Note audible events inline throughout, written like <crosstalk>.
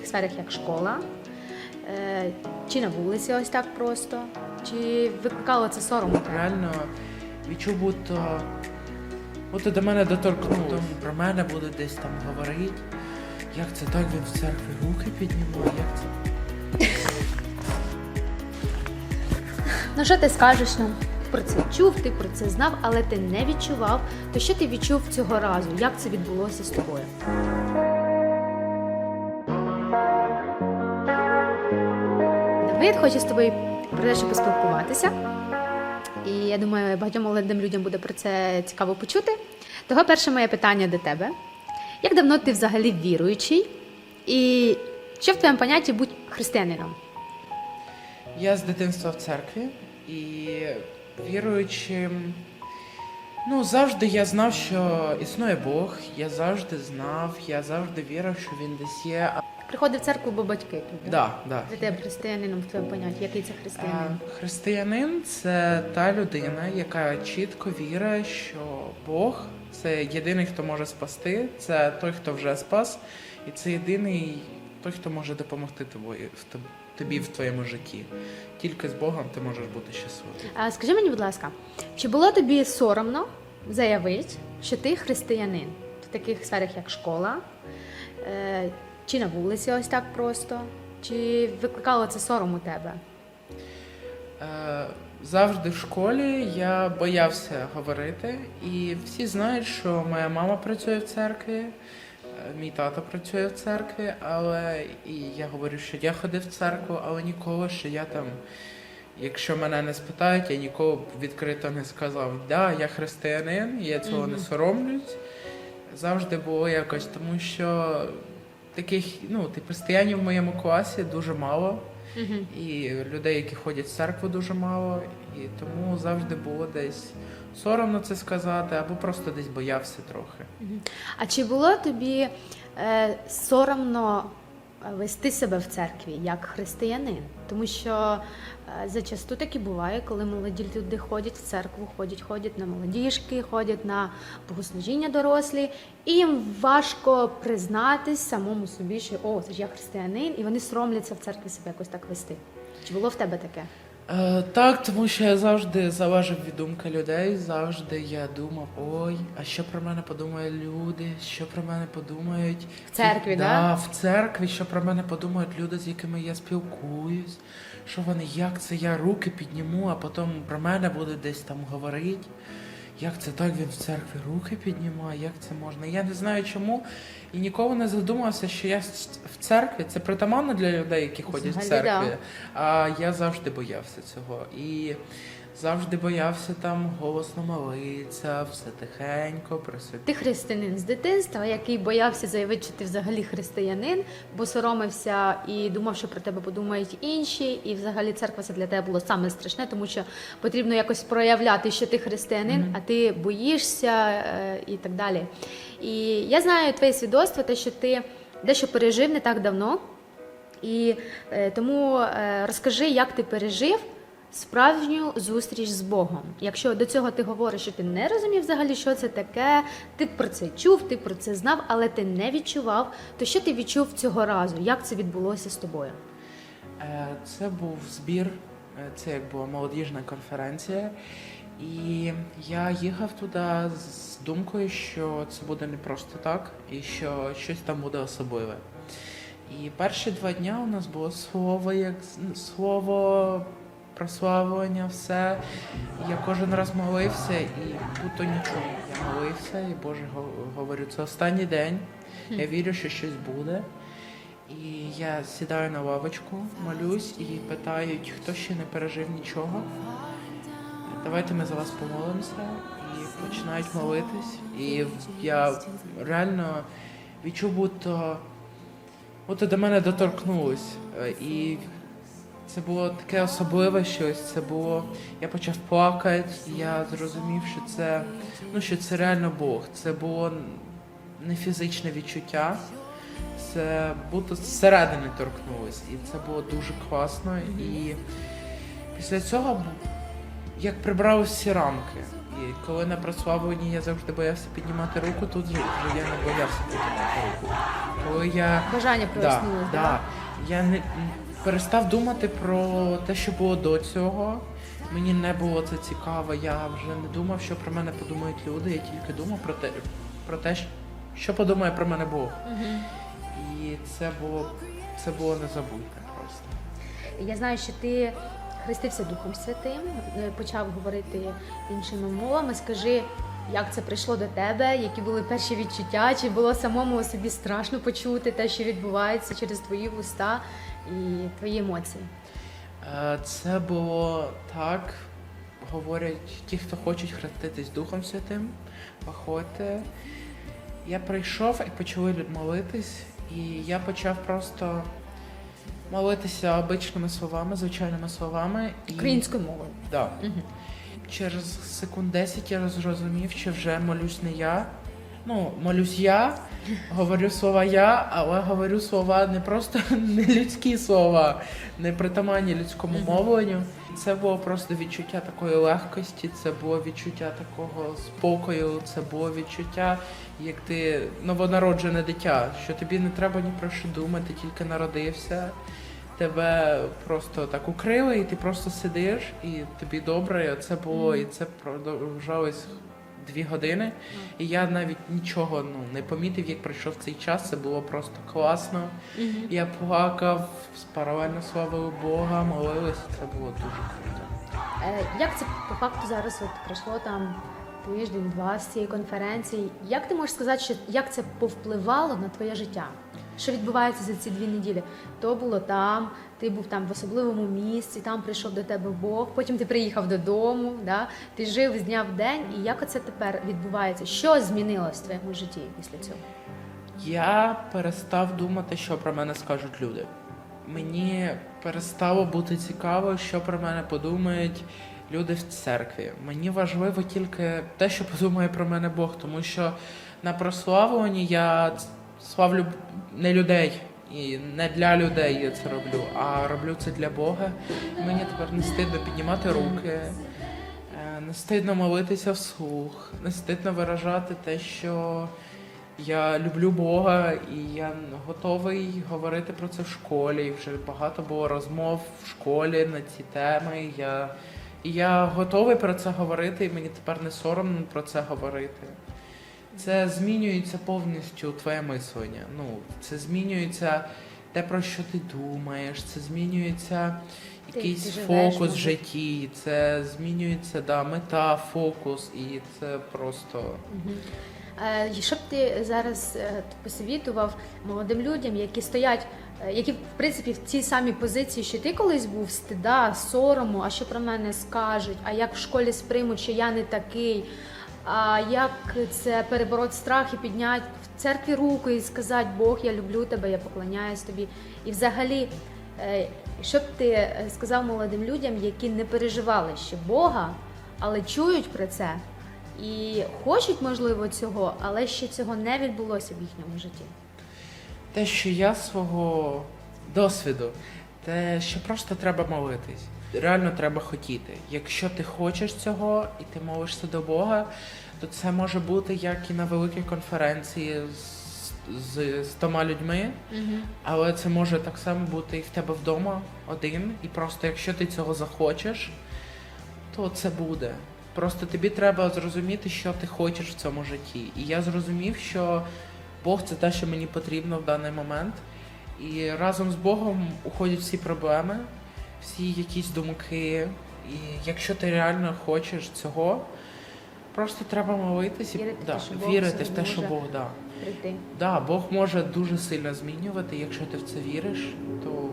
таких сферах, як школа, е, чи на вулиці, ось так просто, чи викликало це сором? Реально відчув, будто, будто до мене доторкнуло. Про мене буде десь там говорити. Як це так він в церкві руки піднімає? Як це? <laughs> Ну що ти скажеш нам? Ти про це чув, ти про це знав, але ти не відчував. То що ти відчув цього разу? Як це відбулося з тобою? Давид хоче з тобою про те, що поспілкуватися. І я думаю, багатьом молодим людям буде про це цікаво почути. Того перше моє питання до тебе: як давно ти взагалі віруючий? І що в твоєму понятті бути християнином? Я з дитинства в церкві і віруючим. Ну, завжди я знав, що існує Бог. Я завжди знав, я завжди вірив, що він десь є. Приходив в церкву, бо батьки тут. Да, да. Для тебе християнином в твоєму понятті, який це А, християнин? Християнин це та людина, яка чітко вірить, що Бог це єдиний, хто може спасти, це той, хто вже спас, і це єдиний той, хто може допомогти тобі в тобі в твоєму житті. Тільки з Богом ти можеш бути щасливим. А скажи мені, будь ласка, чи було тобі соромно заявити, що ти християнин в таких сферах, як школа, е, чи на вулиці, ось так просто? Чи викликало це сором у тебе? Е, Завжди в школі я боявся говорити, і всі знають, що моя мама працює в церкві, е, мій тато працює в церкві, але і я говорю, що я ходив в церкву, але ніколи, що я там, якщо мене не спитають, я ніколи відкрито не сказав, да, я християнин, я цього не соромлюсь. Завжди було якось, тому що таких, ну, ти християнів в моєму класі дуже мало. Угу. І людей, які ходять в церкву, дуже мало, і тому завжди було десь соромно це сказати, або просто десь боявся трохи. А чи було тобі е, соромно вести себе в церкві як християнин? Тому що е, зачасту таки буває, коли молоді люди ходять в церкву, ходять, ходять на молодіжки, ходять на богослужіння дорослі, і їм важко признатись самому собі, що о, це ж я християнин, і вони соромляться в церкві себе якось так вести. Чи було в тебе таке? Е, так, тому що я завжди залежав від думки людей. Завжди я думав, ой, а що про мене подумають люди, що про мене подумають В церкві, да? да? в церкві, що про мене подумають люди, з якими я спілкуюсь. Що вони, як це я руки підніму, а потім про мене будуть десь там говорити. Як це так він в церкві руки піднімає, як це можна? Я не знаю чому. І ніколи не задумався, що я в церкві це притаманно для людей, які ходять в церкві. церкві. А я завжди боявся цього. І завжди боявся там голосно молитися, все тихенько, присвяти. Ти християнин з дитинства, який боявся заявити, що ти взагалі християнин, бо соромився і думав, що про тебе подумають інші. І взагалі церква це для тебе було саме страшне, тому що потрібно якось проявляти, що ти християнин, Мгм. а ти боїшся е, і так далі. І я знаю твоє свідоцтво, те, що ти дещо пережив не так давно. І е, тому е, розкажи, як ти пережив справжню зустріч з Богом. Якщо до цього ти говориш, що ти не розумів взагалі, що це таке, ти про це чув, ти про це знав, але ти не відчував, то що ти відчув цього разу? Як це відбулося з тобою? Е, Це був збір, е, це як була молодіжна конференція. І я їхав туди з думкою, що це буде не просто так, і що щось там буде особливе. І перші два дня у нас було слово, як слово прославлення, все. Я кожен раз молився, і будто нічого. Я молився, і Боже говорю, це останній день. Я вірю, що щось буде. І я сідаю на лавочку, молюсь і питають, хто ще не пережив нічого. Давайте ми за вас помолимося. І починають молитись. І я реально відчув, будто, будто до мене доторкнулось. Е, І це було таке особливе щось. Це було. Я почав плакати, я зрозумів, що це, ну, що це реально Бог. Це було не фізичне відчуття. Це будто зсередини торкнулось. І це було дуже класно. І після цього як прибрав всі рамки. І коли на прославленні я завжди боявся піднімати руку, тут вже я не боявся піднімати руку. коли я Бажання да, да, я не перестав думати про те, що було до цього. Мені не було це цікаво. Я вже не думав, що про мене подумають люди. Я тільки думав про те, про те, що подумає про мене Бог. Мгм. І це було це було незабутне просто. Я знаю, що ти хрестився Духом Святим, е, почав говорити іншими мовами. Скажи, як це прийшло до тебе, які були перші відчуття? Чи було самому собі страшно почути те, що відбувається через твої вуста і твої емоції? Е, Це було так. Говорять ті, хто хочуть хреститись Духом Святим, походьте. Я прийшов і почали молитись, і я почав просто молитися обичними словами, звичайними словами. І... Українською мовою. Да. Мгм. Через секунд 10 я зрозумів, що вже молюсь не я. Ну, молюсь я, говорю слова я, але говорю слова не просто <laughs> не людські слова, не притаманні людському мовленню. Це було просто відчуття такої легкості, це було відчуття такого спокою, це було відчуття, як ти новонароджене дитя, що тобі не треба ні про що думати, тільки народився. Тебе просто так укрили, і ти просто сидиш, і тобі добре. І це було, і це продовжалось дві години. І я навіть нічого ну, не помітив, як пройшов цей час. Це було просто класно. Я плакав, паралельно славив Бога, молився. Це було дуже круто. Е, Як це по факту зараз от пройшло там тиждень-два з цієї конференції? Як ти можеш сказати, що як це повпливало на твоє життя? Що відбувається за ці дві неділі? То було там, ти був там в особливому місці, там прийшов до тебе Бог, потім ти приїхав додому, да? ти жив з дня в день, і як це тепер відбувається? Що змінилось в твоєму житті після цього? Я перестав думати, що про мене скажуть люди. Мені перестало бути цікаво, що про мене подумають люди в церкві. Мені важливо тільки те, що подумає про мене Бог, тому що на прославленні я славлю не людей. І не для людей я це роблю, а роблю це для Бога. Мені тепер не стидно піднімати руки, е, не стидно молитися вслух, не стидно виражати те, що я люблю Бога, і я готовий говорити про це в школі. І Вже багато було розмов в школі на ці теми. Я, і я готовий про це говорити, і мені тепер не соромно про це говорити. Це змінюється повністю твоє мислення. Ну, це змінюється те, про що ти думаєш, це змінюється якийсь ти живеш, фокус в житті, це змінюється да, мета, фокус, і це просто. Мгм. Е, Що б ти зараз е, посовітував молодим людям, які стоять, е, які в принципі в цій самій позиції, що ти колись був стида, сорому, а що про мене скажуть, а як в школі сприймуть, що я не такий, як це перебороть страх і підняти в церкві руку і сказати Бог, я люблю тебе, я поклоняюсь тобі. І взагалі, е, що б ти е, сказав молодим людям, які не переживали ще Бога, але чують про це і хочуть, можливо, цього, але ще цього не відбулося в їхньому житті. Те, що я свого досвіду, те, що просто треба молитись. Реально треба хотіти. Якщо ти хочеш цього і ти молишся до Бога, то це може бути як і на великій конференції з, з, з тома людьми, але це може так само бути і в тебе вдома один. І просто якщо ти цього захочеш, то це буде. Просто тобі треба зрозуміти, що ти хочеш в цьому житті. І я зрозумів, що Бог це те, що мені потрібно в даний момент. І разом з Богом уходять всі проблеми, всі якісь думки. І якщо ти реально хочеш цього, просто треба молитись і Вірити да, те, що вірити в те, що. Бог да. Прийти. Да, Бог може дуже сильно змінювати. Якщо ти в це віриш, то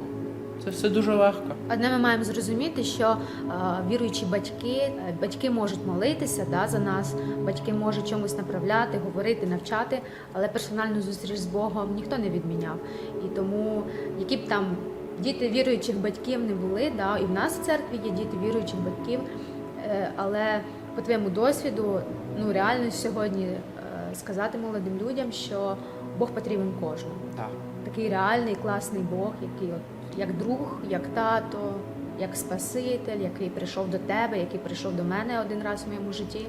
це все дуже легко. Одне ми маємо зрозуміти, що е, віруючі батьки, е, батьки можуть молитися да, за нас, батьки можуть чомусь направляти, говорити, навчати, але персональну зустріч з Богом ніхто не відміняв. І тому, які б там діти віруючих батьків не були, да, і в нас в церкві є діти віруючих батьків, е, але по твоєму досвіду, ну реально сьогодні е, сказати молодим людям, що Бог потрібен кожному Так. такий реальний класний Бог, який от як друг, як тато, як Спаситель, який прийшов до тебе, який прийшов до мене один раз в моєму житті.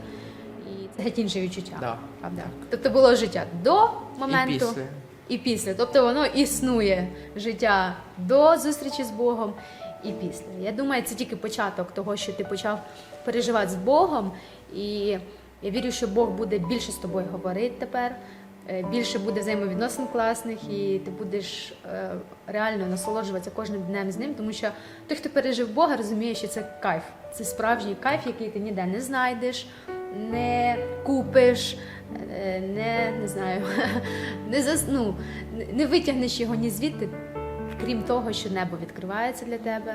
І це геть інше відчуття. Да. Правда? Тобто було життя до моменту І після. І після. Тобто воно існує життя до зустрічі з Богом і після. Я думаю, це тільки початок того, що ти почав переживати з Богом. І я вірю, що Бог буде більше з тобою говорити тепер. е, Більше буде взаємовідносин класних, і ти будеш е, реально насолоджуватися кожним днем з ним, тому що той, хто пережив Бога, розуміє, що це кайф. Це справжній кайф, який ти ніде не знайдеш, не купиш, не, не знаю, <laughs> не, зас, ну, не- не витягнеш його ні звідти, крім того, що небо відкривається для тебе.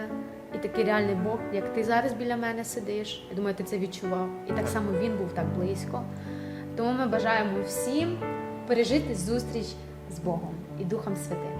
І такий реальний Бог, як ти зараз біля мене сидиш. Я думаю, ти це відчував. І так само він був так близько. Тому ми бажаємо всім пережити зустріч з Богом і Духом Святим.